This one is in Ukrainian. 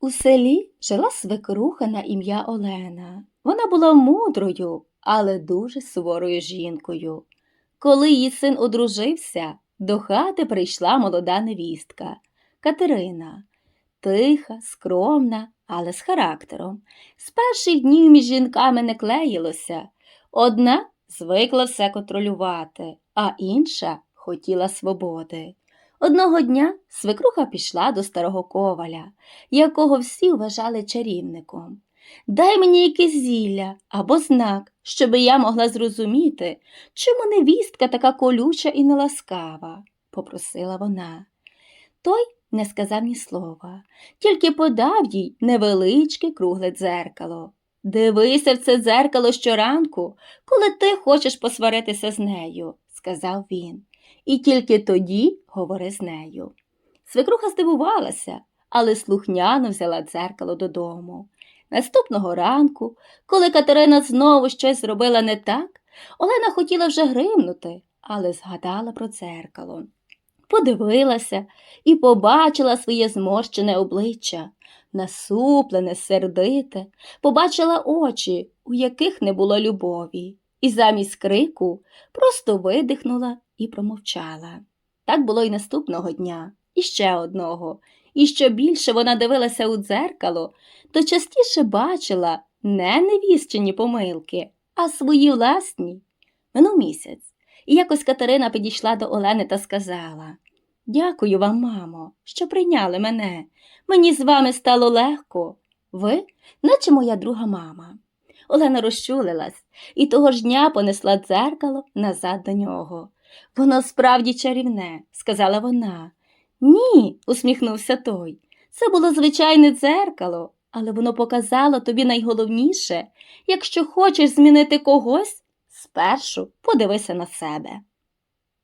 У селі жила свекруха на ім'я Олена. Вона була мудрою, але дуже суворою жінкою. Коли її син одружився, до хати прийшла молода невістка Катерина. Тиха, скромна, але з характером. З перших днів між жінками не клеїлося. Одна звикла все контролювати, а інша хотіла свободи. Одного дня свекруха пішла до старого коваля, якого всі вважали чарівником. Дай мені якесь зілля або знак, щоби я могла зрозуміти, чому невістка така колюча і неласкава, попросила вона. Той не сказав ні слова, тільки подав їй невеличке кругле дзеркало. Дивися в це дзеркало щоранку, коли ти хочеш посваритися з нею, сказав він, і тільки тоді говори з нею. Свекруха здивувалася, але слухняно взяла дзеркало додому. Наступного ранку, коли Катерина знову щось зробила не так, Олена хотіла вже гримнути, але згадала про дзеркало. Подивилася і побачила своє зморщене обличчя, насуплене, сердите, побачила очі, у яких не було любові, і замість крику просто видихнула і промовчала. Так було й наступного дня, і ще одного. І що більше вона дивилася у дзеркало, то частіше бачила не невіщені помилки, а свої власні. Минув місяць, і якось Катерина підійшла до Олени та сказала Дякую вам, мамо, що прийняли мене. Мені з вами стало легко. Ви, наче моя друга мама. Олена розчулилась і того ж дня понесла дзеркало назад до нього. Воно справді чарівне, сказала вона. Ні, усміхнувся той. Це було звичайне дзеркало, але воно показало тобі найголовніше якщо хочеш змінити когось, спершу подивися на себе.